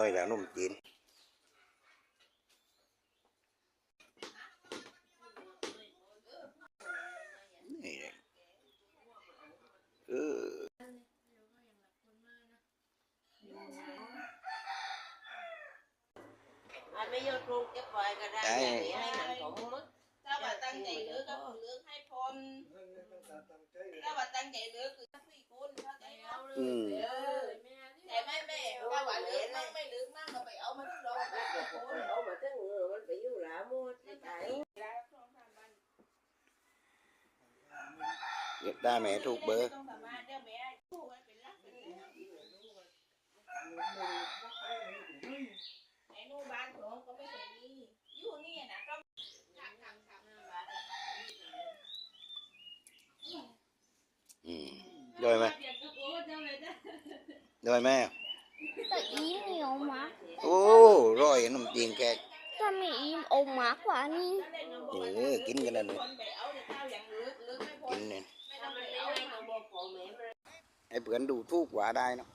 น้อยแล้วนมจีนนี่แหละเอออันไม่ยอดครูเก็บไว้ก็ได้อย่างนี้ให้มันสมมติถ้าว่าตั้งใจเหลือก็เหลือให้พรถ้าว่า งทางทางบ้านอืมโดยไหมโดยไหมแต่อีมเหนียวมากโอ้ร้อยนมจีนแกถ้าไม่อีมอมมากกว่านี้เออกินกันแล้วนี่คนไปเอาแต่ข้าวอย่างเหลือเหลือไม่พอกินเนี่ย ไอ้เผื่อนดูทุกกว่าได้เนาะ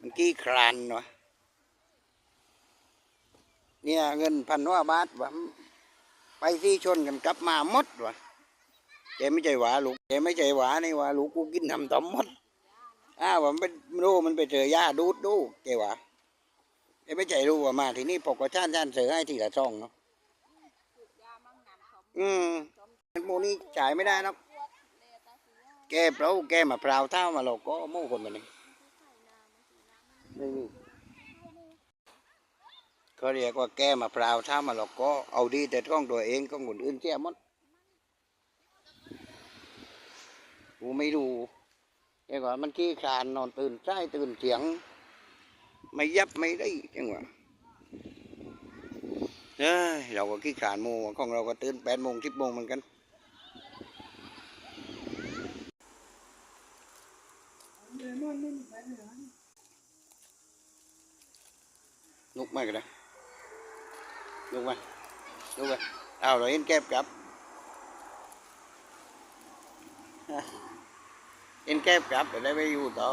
มันกี้ครานเนาะเนี่ยเงินพันว่าบาทวะไปที่ชนกันกลับมาหมดวะแกไม่ใจหวาลูกแกไม่ใจหวานี่ว่าลูกกูกินทำต่อมหมดอ้าวมันเป็นรู้มันไปเจอยาดูดดูแกว่าแกไม่ใจรู้ว่ามาที่นี่ปกชาติชาติเสือให้ทีละซองเนาะอืม โมนี่จ่ายไม่ได้นะแกเปล่าแกมาพราวเท้ามาเราก็มู่คนมันนี่นี่นี่เขาเรียกว่าแกมาพราวเท้ามาเราก็เอาดีแต่ท้องตัวเองก็คนอื่นเสียมดกูไม่รู้แกว่ามันขี้คานนอนตื่นใช้ตื่นเสียง ไม่ยับไม่ได้จังหวะเอ้ยเราก็ขี้ขานโมของเราก็ตื่นแปดโมงสิบโมงเหมือนกัน ลุกมากันนะลุกมาลุกมาเอาเราเอ็นแก้บกลับ เอ็นแก้บกลับไปได้ไปอยู่ต่อ